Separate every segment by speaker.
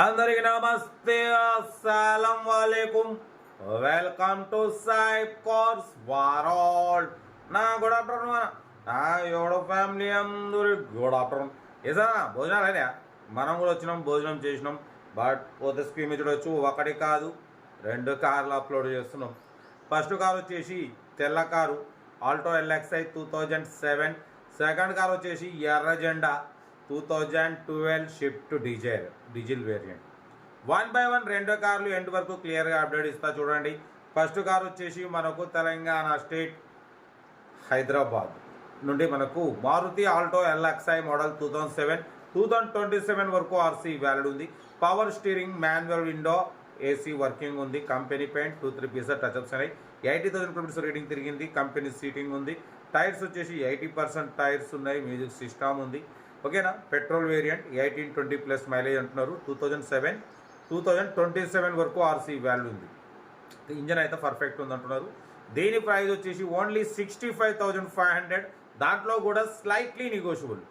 Speaker 1: అందరికి నమస్తే. అస్సలం వాలేకుం. వెల్కమ్ టు సైబ్ కోర్స్ వారాల్ నా గుడ్ ఆఫ్టర్నూన్ నా ఎవడో ఫ్యామిలీ అందరి గుడ్ ఆఫ్టర్నూన్ ఏసా భోజనాలు అయినా మనం కూడా వచ్చినాం భోజనం చేసినాం. బట్ పోతే స్క్రీన్ మీద చూడొచ్చు ఒకటి కాదు రెండు కార్లు అప్లోడ్ చేస్తున్నాం. ఫస్ట్ కార్ వచ్చేసి తెల్ల car Alto LXI two thousand seven second car వచ్చేసి ఎర్ర జెండా two thousand twelve Swift Dzire diesel variant one by one రెండో కార్లు ఎండ్ వరకు క్లియర్గా అప్డేట్ ఇస్తా చూడండి. ఫస్ట్ కార్ వచ్చేసి మనకు తెలంగాణ స్టేట్ హైదరాబాద్ నుండి మనకు Maruti Alto LXI model two thousand seven two thousand twenty seven వరకు ఆర్సీ వ్యాలిడ్ ఉంది. Power steering manual window AC working ఉంది. Company paint two three pieces touch ups ఉన్నాయి. ఎయిటీ థౌసండ్ కిలోమీటర్స్ రేటింగ్ తిరిగింది. Company seating ఉంది. Tyres వచ్చేసి eighty percent tyres ఉన్నాయి. Music system ఉంది. ఓకేనా? Petrol variant eighteen twenty plus mileage అంటున్నారు. Two thousand seven two thousand twenty seven వరకు RC value ఉంది. ఇంజన్ అయితే పర్ఫెక్ట్ ఉంది అంటున్నారు. దీని ప్రైస్ వచ్చేసి only sixty five thousand five hundred దాంట్లో కూడా స్లైట్లీ నెగోషియబుల్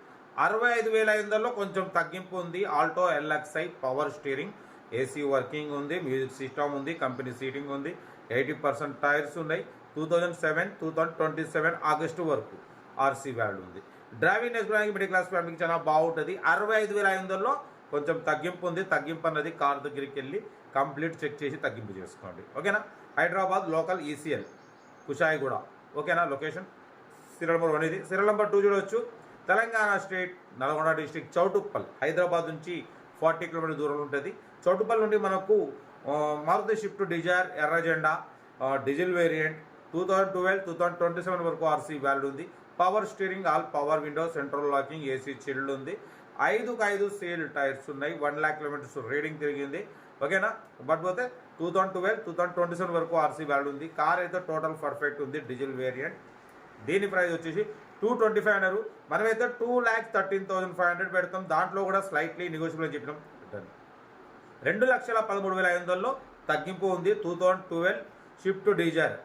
Speaker 1: అరవై ఐదు వేల ఐదు వందల్లో కొంచెం తగ్గింపు ఉంది. Alto LXI power steering AC working ఉంది మ్యూజిక్ సిస్టమ్ ఉంది కంపెనీ సీటింగ్ ఉంది. ఎయిటీ పర్సెంట్ టైర్స్ ఉన్నాయి. Two thousand seven two thousand twenty seven August వరకు. ఆర్సీ వాల్యూ ఉంది. డ్రైవింగ్ నేర్చుకోవడానికి మిడిల్ క్లాస్ ఫ్యామిలీకి చాలా బాగుంటుంది. అరవై ఐదు వేల ఐదు వందల్లో కొంచెం తగ్గింపు ఉంది. తగ్గింపు అన్నది కార్ దగ్గరికి వెళ్ళి కంప్లీట్ చెక్ చేసి తగ్గింపు చేసుకోండి. ఓకేనా? Hyderabad local ECL Kushaiguda. ఓకేనా? లొకేషన్? సీరియల్ నెంబర్ వన్ ఇది. సీరియల్ నెంబర్ టూ చూడవచ్చు తెలంగాణ స్టేట్ నల్గొండ డిస్టిక్ చౌటుప్పల్. హైదరాబాద్ నుంచి ఫార్టీ కిలోమీటర్ దూరంలో ఉంటుంది. చౌటుప్పల్ నుండి మనకు మారుతి షిఫ్ట్ డిజైర్ ఎర్ర జెండా diesel variant two thousand twelve two thousand twenty seven వరకు ఆర్సీ వ్యాల్యూ ఉంది. Power steering all power window central locking AC chilled ఉంది. ఐదుకు ఐదు సేల్ టైర్స్ ఉన్నాయి. వన్ ల్యాక్ కిలోమీటర్స్ రీడింగ్ తిరిగింది. ఓకేనా? బట్ పోతే two thousand twelve two thousand twenty seven వరకు ఆర్సీ వ్యాల్యూ ఉంది. కార్ అయితే టోటల్ పర్ఫెక్ట్ ఉంది డీజిల్ వేరియంట్. దీని ప్రైస్ వచ్చేసి టూ ట్వంటీ ఫైవ్ అన్నారు. మనమైతే two lakh thirteen thousand five hundred పెడతాం. దాంట్లో కూడా స్లైట్లీ నెగోషియబుల్ అని చెప్పినాం. రెండు లక్షల పదమూడు వేల ఐదు వందల్లో తగ్గింపు ఉంది. Two thousand twelve Swift Dzire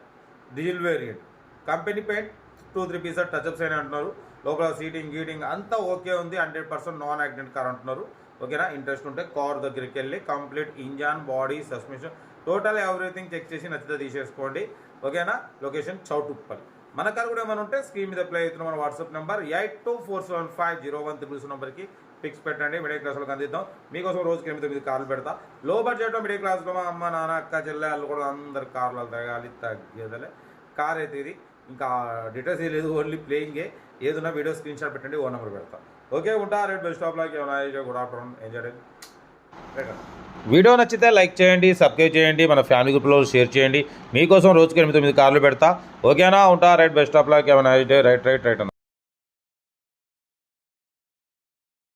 Speaker 1: diesel variant. Company paint two three pieces touch ups అయినా అంటున్నారు. లోపల సీటింగ్ గీటింగ్ అంతా ఓకే ఉంది. Hundred percent non accident car అంటున్నారు. ఓకేనా? ఇంట్రెస్ట్ ఉంటే కార్ దగ్గరికి వెళ్ళి complete engine body suspension total everything check చేసి నచ్చితే తీసేసుకోండి. ఓకేనా? లొకేషన్ చౌటుప్పల్. మన కారు కూడా ఏమైనా ఉంటే స్క్రీన్ మీద ప్లే అవుతున్న మన WhatsApp number eight two four seven five zero one triples నెంబర్కి పిక్స్ పెట్టండి. మిడిల్ క్లాస్లోకి అందిద్దాం. మీకోసం రోజుకి ఎనిమిది తొమ్మిది కార్లు పెడతా. లో బడ్జెట్లో మిడిల్ క్లాస్లో మా అమ్మ నాన్న అక్క చెల్లెళ్ళు కూడా అందరు కార్లు తగాలి తగ్గేదలే. కార్ అయితే ఇది. ఇంకా డీటెయిల్స్ ఏ లేదు ఓన్లీ ప్లేయింగే ఏదైనా వీడియో స్క్రీన్ షాట్ పెట్టండి ఓ నెంబర్ పెడతా. ఓకే ఉంటా. రేట్ బెస్ట్ ఆఫ్ లాక్ ఏమైనా గుడ్ ఆఫ్టర్నూన్ ఎంజాయ్ వీడియో నచ్చితే లైక్ చేయండి సబ్స్క్రైబ్ చేయండి మన ఫ్యామిలీ గ్రూప్లో షేర్ చేయండి. మీకోసం రోజుకి ఎనిమిది తొమ్మిది కార్లు పెడతా. ఓకేనా ఉంటా. రైట్ బెస్ట్ ఆఫ్ లాక్ ఏమైనా రైట్ రైట్ రైట్ అన్న.